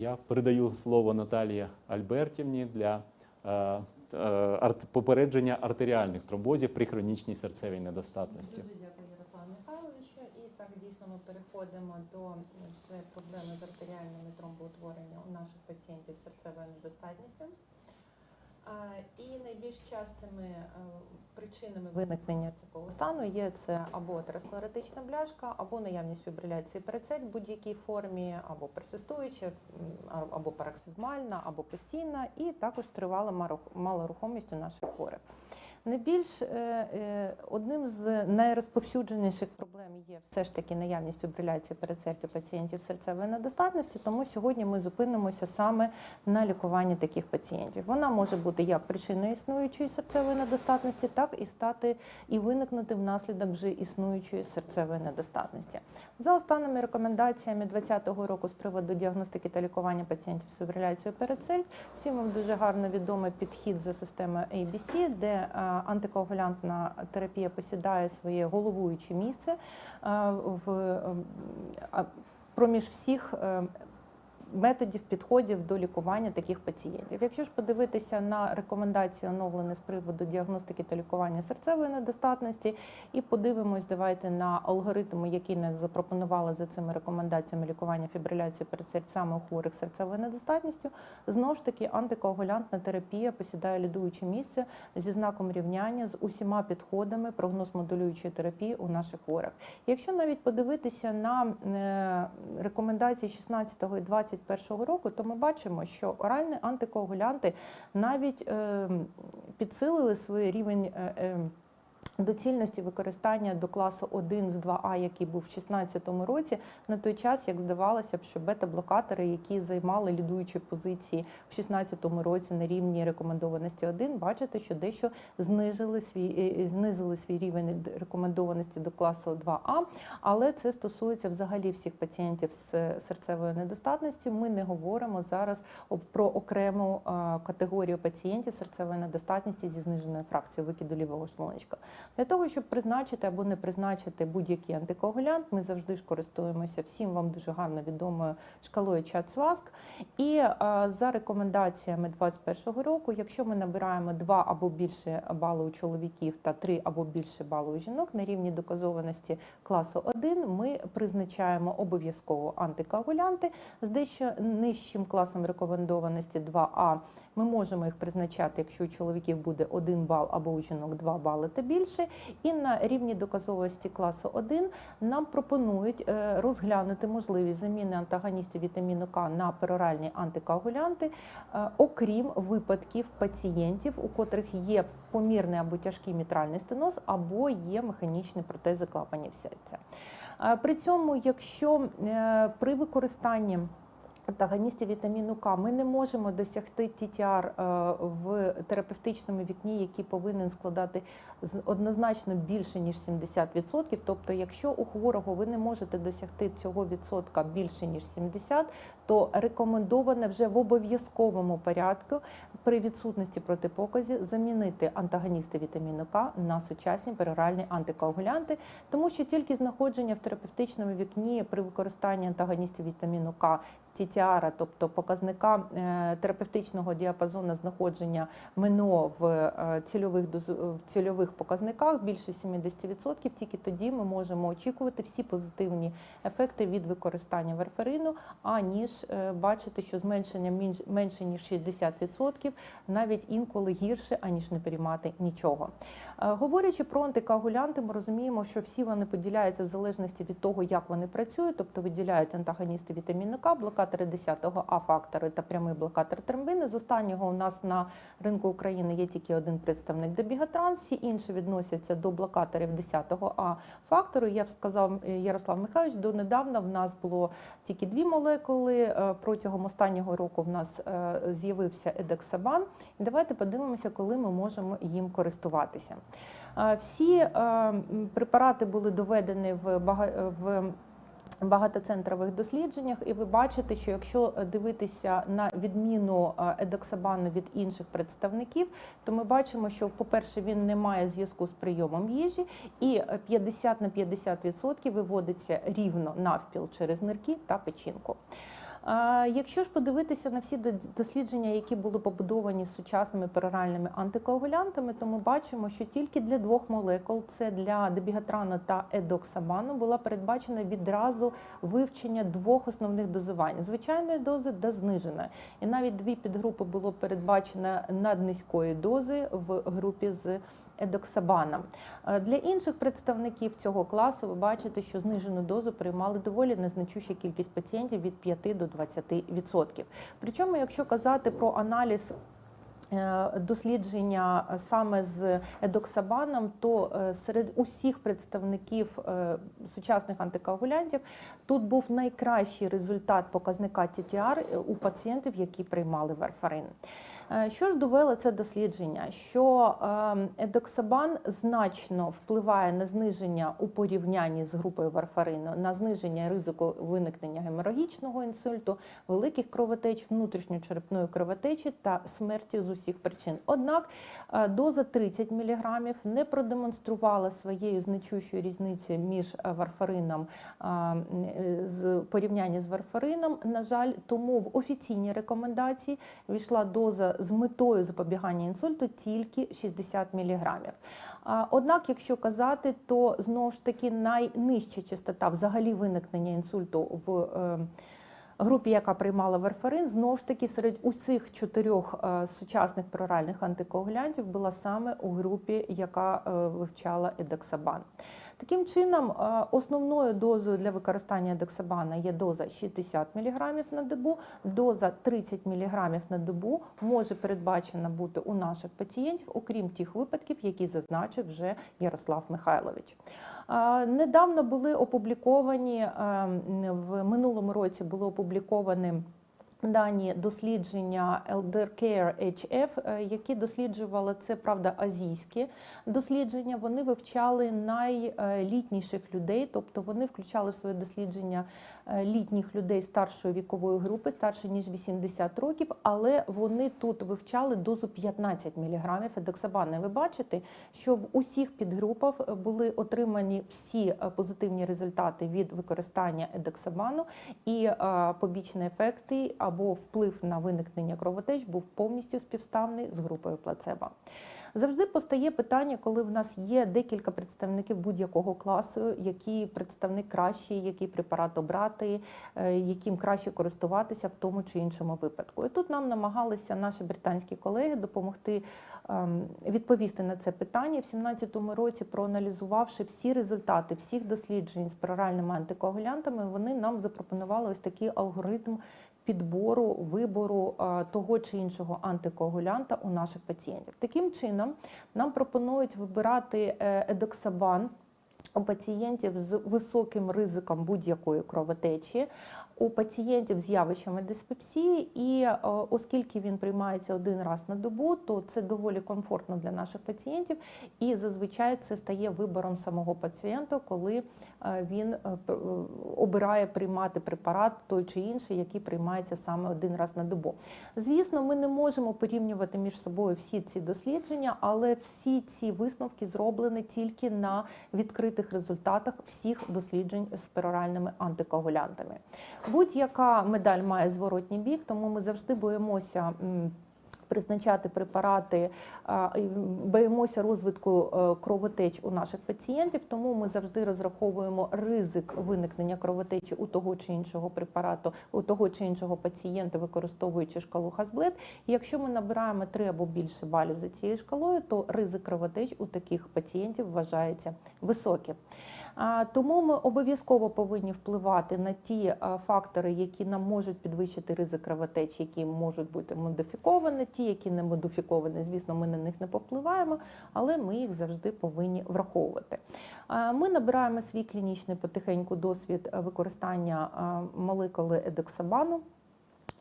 Я передаю слово Наталії Альбертівні для е, е, попередження артеріальних тромбозів при хронічній серцевій недостатності. Дуже дякую, Ярославу Михайловичу. І так дійсно ми переходимо до вже проблеми з артеріальними тромбоутвореннями у наших пацієнтів з серцевою недостатністю. І найбільш частими е, причинами виникнення такого стану є це або атеросклеротична бляшка, або наявність фібриляції перецель в будь-якій формі, або персистуюча, або параксизмальна, або постійна, і також тривала малорухомість у наших хворих. Найбільш е, е, одним з найрозповсюдженіших проблем є все ж таки наявність фібриляції перецельту пацієнтів серцевої недостатності, тому сьогодні ми зупинимося саме на лікуванні таких пацієнтів. Вона може бути як причиною існуючої серцевої недостатності, так і стати і виникнути внаслідок вже існуючої серцевої недостатності. За останніми рекомендаціями 2020 року з приводу діагностики та лікування пацієнтів з фібриляцією перецель, всім вам дуже гарно відомий підхід за системою ABC, де антикоагулянтна терапія посідає своє головуюче місце е, в е, проміж всіх. Методів підходів до лікування таких пацієнтів. Якщо ж подивитися на рекомендації, оновлені з приводу діагностики та лікування серцевої недостатності, і подивимось, давайте на алгоритми, які нас запропонували за цими рекомендаціями лікування фібриляції перед саме у хворих серцевою недостатністю, знову ж таки антикоагулянтна терапія посідає лідуюче місце зі знаком рівняння з усіма підходами прогноз-модулюючої терапії у наших хворих. Якщо навіть подивитися на е, рекомендації 16 і 21 року, то ми бачимо, що оральні антикоагулянти навіть е, підсилили свій рівень. Е, е, Доцільності використання до класу 1 з 2А, який був в 2016 році, на той час, як здавалося б, що бета-блокатори, які займали лідуючі позиції в 2016 році на рівні рекомендованості 1, бачите, що дещо знижили свій е, знизили свій рівень рекомендованості до класу 2А, але це стосується взагалі всіх пацієнтів з серцевою недостатністю. Ми не говоримо зараз про окрему е, категорію пацієнтів з серцевою недостатністю зі зниженою фракцією викиду лівого шлуночка. Для того, щоб призначити або не призначити будь-який антикоагулянт, ми завжди ж користуємося всім вам дуже гарно відомою шкалою CHATS-VASC. І за рекомендаціями 2021 року, якщо ми набираємо 2 або більше балу у чоловіків та 3 або більше балу у жінок на рівні доказованості класу 1, ми призначаємо обов'язково антикоагулянти з дещо нижчим класом рекомендованості 2А. Ми можемо їх призначати, якщо у чоловіків буде 1 бал або у жінок 2 бали та більше. І на рівні доказовості класу 1 нам пропонують е, розглянути можливість заміни антагоністів вітаміну К на пероральні антикоагулянти, е, окрім випадків пацієнтів, у котрих є помірний або тяжкий мітральний стеноз, або є механічні протези клапанів серця. Е, При цьому, якщо при використанні антагоністів вітаміну К ми не можемо досягти TTR е, в терапевтичному вікні, який повинен складати однозначно більше ніж 70%. Тобто, якщо у хворого ви не можете досягти цього відсотка більше ніж 70%, то рекомендовано вже в обов'язковому порядку при відсутності протипоказів замінити антагоністи вітаміну К на сучасні пероральні антикоагулянти, тому що тільки знаходження в терапевтичному вікні при використанні антагоністів вітаміну К TTR, тобто показника е, терапевтичного діапазону знаходження МНО в е, цільових в цільових показниках більше 70%, тільки тоді ми можемо очікувати всі позитивні ефекти від використання варфарину, аніж е, бачити, що зменшення менше ніж 60%, навіть інколи гірше, аніж не приймати нічого. Говорячи про антикоагулянти, ми розуміємо, що всі вони поділяються в залежності від того, як вони працюють, тобто виділяють антагоністи вітаміну К, блокатори 10-го А фактору та прямий блокатор тромбини. З останнього у нас на ринку України є тільки один представник Дебігатранс, всі інші відносяться до блокаторів 10-го А фактору. Я б сказав е, Ярослав Михайлович, донедавна в нас було тільки дві молекули. Е, Протягом останнього року в нас е, з'явився Едексабан. Давайте подивимося, коли ми можемо їм користуватися. Всі препарати були доведені в в багатоцентрових дослідженнях, і ви бачите, що якщо дивитися на відміну е, едоксабану від інших представників, то ми бачимо, що, по-перше, він не має зв'язку з прийомом їжі, і е, 50 на 50% виводиться рівно навпіл через нирки та печінку. Якщо ж подивитися на всі до- дослідження, які були побудовані сучасними пероральними антикоагулянтами, то ми бачимо, що тільки для двох молекул, це для дебігатрану та едоксабану, була передбачена відразу вивчення двох основних дозувань звичайної дози та зниженої. І навіть дві підгрупи було передбачено наднизької дози в групі з едоксабаном. Для інших представників цього класу ви бачите, що знижену дозу приймали доволі незначуща кількість пацієнтів від 5 до 20%. Причому, якщо казати про аналіз. е, Дослідження саме з едоксабаном, то е, серед усіх представників е, сучасних антикоагулянтів тут був найкращий результат показника TTR у пацієнтів, які приймали варфарин. Е, Що ж довело це дослідження? Що е, едоксабан значно впливає на зниження у порівнянні з групою варфарину, на зниження ризику виникнення геморагічного інсульту, великих кровотеч, внутрішньочерепної кровотечі та смерті з усіх причин. Однак е, доза 30 мг не продемонструвала своєю значущою різницею між е, варфарином е, з порівняння з варфарином. На жаль, тому в офіційній рекомендації війшла доза з метою запобігання інсульту тільки 60 мг. Однак, якщо казати, то знову ж таки найнижча частота взагалі виникнення інсульту в е, групі, яка приймала варфарин, знову ж таки серед усіх чотирьох е, сучасних пероральних антикоагулянтів була саме у групі, яка е, вивчала едексабан. Таким чином, е, основною дозою для використання едексабана є доза 60 мг на добу, доза 30 мг на добу може передбачена бути у наших пацієнтів, окрім тих випадків, які зазначив вже Ярослав Михайлович. Недавно були опубліковані е, в минулому році були опубліковані. Дані дослідження Elder Care HF, е, які досліджували це правда азійські дослідження. Вони вивчали найлітніших людей, тобто вони включали в своє дослідження е, літніх людей старшої вікової групи, старше ніж 80 років, але вони тут вивчали дозу 15 мг едексабану. І Ви бачите, що в усіх підгрупах е, були отримані всі позитивні результати від використання едексабану, і побічні ефекти або вплив на виникнення кровотеч був повністю співставний з групою плацебо. Завжди постає питання, коли в нас є декілька представників будь-якого класу, який представник кращий, який препарат обрати, е, яким краще користуватися в тому чи іншому випадку. І тут нам намагалися наші британські колеги допомогти ем, відповісти на це питання. В 2017 році, проаналізувавши всі результати всіх досліджень з пероральними антикоагулянтами, вони нам запропонували ось такий алгоритм підбору вибору того чи іншого антикоагулянта у наших пацієнтів. Таким чином, нам пропонують вибирати е, едоксабан. У пацієнтів з високим ризиком будь-якої кровотечі, у пацієнтів з явищами диспепсії, і е, оскільки він приймається один раз на добу, то це доволі комфортно для наших пацієнтів, і зазвичай це стає вибором самого пацієнта, коли е, він е, обирає приймати препарат той чи інший, який приймається саме один раз на добу. Звісно, ми не можемо порівнювати між собою всі ці дослідження, але всі ці висновки зроблені тільки на відкритих результатах всіх досліджень з пероральними антикоагулянтами. Будь-яка медаль має зворотній бік, тому ми завжди боїмося. Призначати препарати, боїмося розвитку е, кровотеч у наших пацієнтів, тому ми завжди розраховуємо ризик виникнення кровотечі у того чи іншого препарату, у того чи іншого пацієнта, використовуючи шкалу Хазблет. І якщо ми набираємо три або більше балів за цією шкалою, то ризик кровотеч у таких пацієнтів вважається високим. Тому ми обов'язково повинні впливати на ті фактори, які нам можуть підвищити ризик кровотеч, які можуть бути модифіковані. Ті, які не модифіковані, звісно, ми на них не повпливаємо, але ми їх завжди повинні враховувати. Ми набираємо свій клінічний потихеньку досвід е, використання молекули едексабану.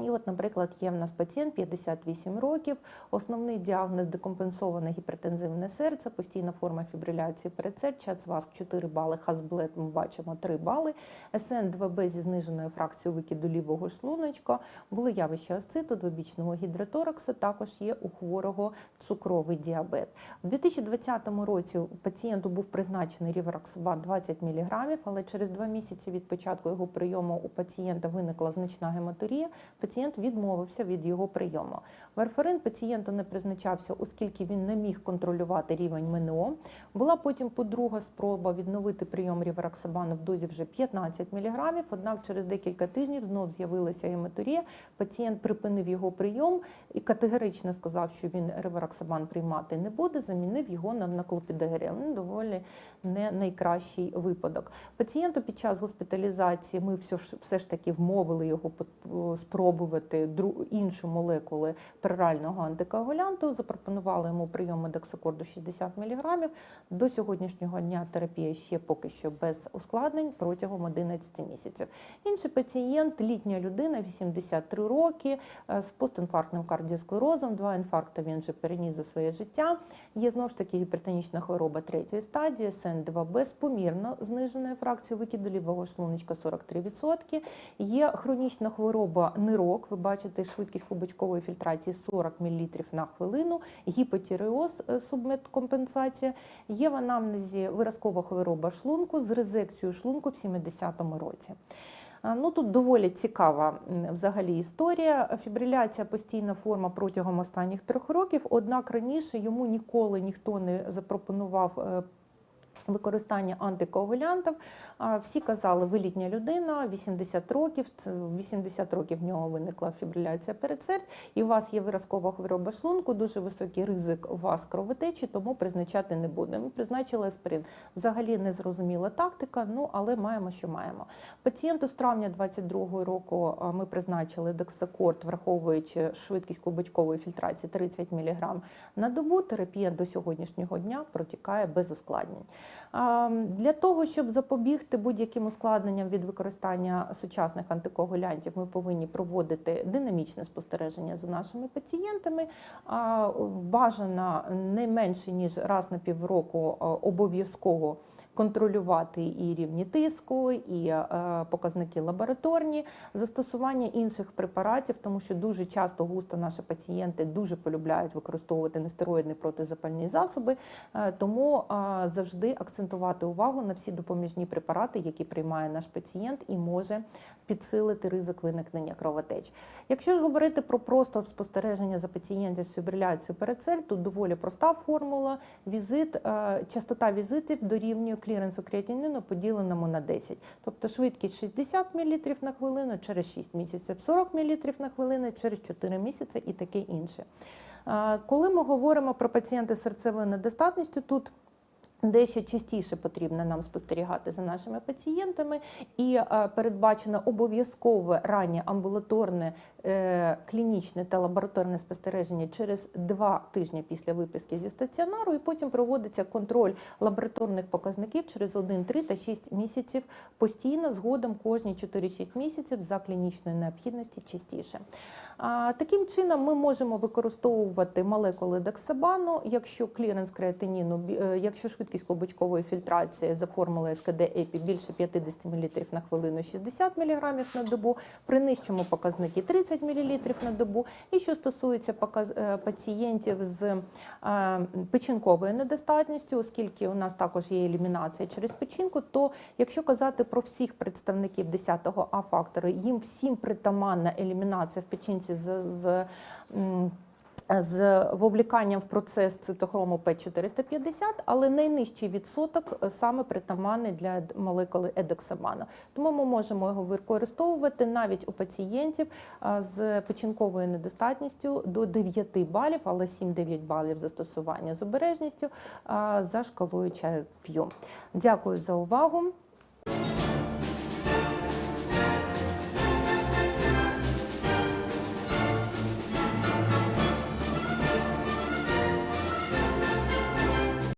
І от, наприклад, є в нас пацієнт 58 років, основний діагноз декомпенсоване гіпертензивне серце, постійна форма фібриляції передсердя, ЦВАСК 4 бали, хазблет ми бачимо 3 бали, СН2Б зі зниженою фракцією викиду лівого шлуночка, були явища асциту, двобічного гідротораксу, також є у хворого цукровий діабет. У 2020 році пацієнту був призначений рівароксабан 20 мг, але через два місяці від початку його прийому у пацієнта виникла значна гематурія. Пацієнт відмовився від його прийому. Варфарин пацієнту не призначався, оскільки він не міг контролювати рівень МНО. Була потім подруга спроба відновити прийом рівароксабану в дозі вже 15 мг, однак через декілька тижнів знов з'явилася гематурія. Пацієнт припинив його прийом і категорично сказав, що він ревароксабан приймати не буде, замінив його на, на клопідогрел. Ну, доволі не найкращий випадок. Пацієнту під час госпіталізації ми все ж, таки вмовили його пот- спробувати дру- іншу молекулу перорального антикоагулянту, запропонували йому прийом медексакорду 60 мг. До сьогоднішнього дня терапія ще поки що без ускладнень протягом 11 місяців. Інший пацієнт, літня людина, 83 роки, е, з постінфарктним кардіосклерозом, два інфаркти він вже переніс за своє життя. Є знову ж таки гіпертонічна хвороба третьої стадії, СН2Б з помірно зниженою фракцією викиду лівого шлуночка 43%. Є хронічна хвороба нирок. Ви бачите швидкість клубочкової фільтрації 40 мл на хвилину, гіпотіреоз е, субметкомпенсація. Є в анамнезі виразкова хвороба шлунку з резекцією шлунку в 70-му році. Ну тут доволі цікава взагалі історія. Фібриляція постійна форма протягом останніх трьох років. Однак раніше йому ніколи ніхто не запропонував. Використання антикоагулянтів. Всі казали, ви літня людина, 80 років, це в 80 років в нього виникла фібриляція передсердь, і у вас є виразкова хвороба шлунку, дуже високий ризик у вас кровотечі, тому призначати не будемо. Призначили аспирин. Взагалі незрозуміла тактика, ну але маємо, що маємо. Пацієнту з травня 22 року ми призначили дексакорд, враховуючи швидкість клубочкової фільтрації 30 мг на добу. Терапія до сьогоднішнього дня протікає без ускладнень. Для того, щоб запобігти будь-яким ускладненням від використання сучасних антикоагулянтів, ми повинні проводити динамічне спостереження за нашими пацієнтами. Бажано не менше ніж раз на півроку обов'язково контролювати і рівні тиску, і е, показники лабораторні, застосування інших препаратів, тому що дуже часто густо наші пацієнти дуже полюбляють використовувати нестероїдні протизапальні засоби. Е, Тому е, завжди акцентувати увагу на всі допоміжні препарати, які приймає наш пацієнт, і може підсилити ризик виникнення кровотеч. Якщо ж говорити про просто спостереження за пацієнтів з фібриляцією передсель, тут доволі проста формула. Візит, частота візитів дорівнює кліренсу креатинину поділеному на 10. Тобто швидкість 60 мл на хвилину через 6 місяців, 40 мл на хвилину через 4 місяці і таке інше. Коли ми говоримо про пацієнти з серцевою недостатністю, тут Дещо частіше потрібно нам спостерігати за нашими пацієнтами, і е, передбачено обов'язкове раннє амбулаторне е, клінічне та лабораторне спостереження через два тижні після виписки зі стаціонару, і потім проводиться контроль лабораторних показників через 1, 3 та 6 місяців. Постійно, згодом кожні 4-6 місяців за клінічної необхідності частіше. Таким чином ми можемо використовувати молекули дексабану, якщо кліренс креатиніну, е, якщо швидкість клубочкової фільтрації за формулою СКД ЕПІ більше 50 мл на хвилину 60 мг на добу, при нижчому показники 30 мл на добу. І що стосується е, пацієнтів з е, печінковою недостатністю, оскільки у нас також є елімінація через печінку, то якщо казати про всіх представників 10-го А фактору, їм всім притаманна елімінація в печінці з, з з вовліканням в процес цитохрому П450, але найнижчий відсоток е, саме притаманний для молекули едексаману. Тому ми можемо його використовувати навіть у пацієнтів з печінковою недостатністю до 9 балів, але 7-9 балів застосування з обережністю за шкалою чаю п'ю. Дякую за увагу.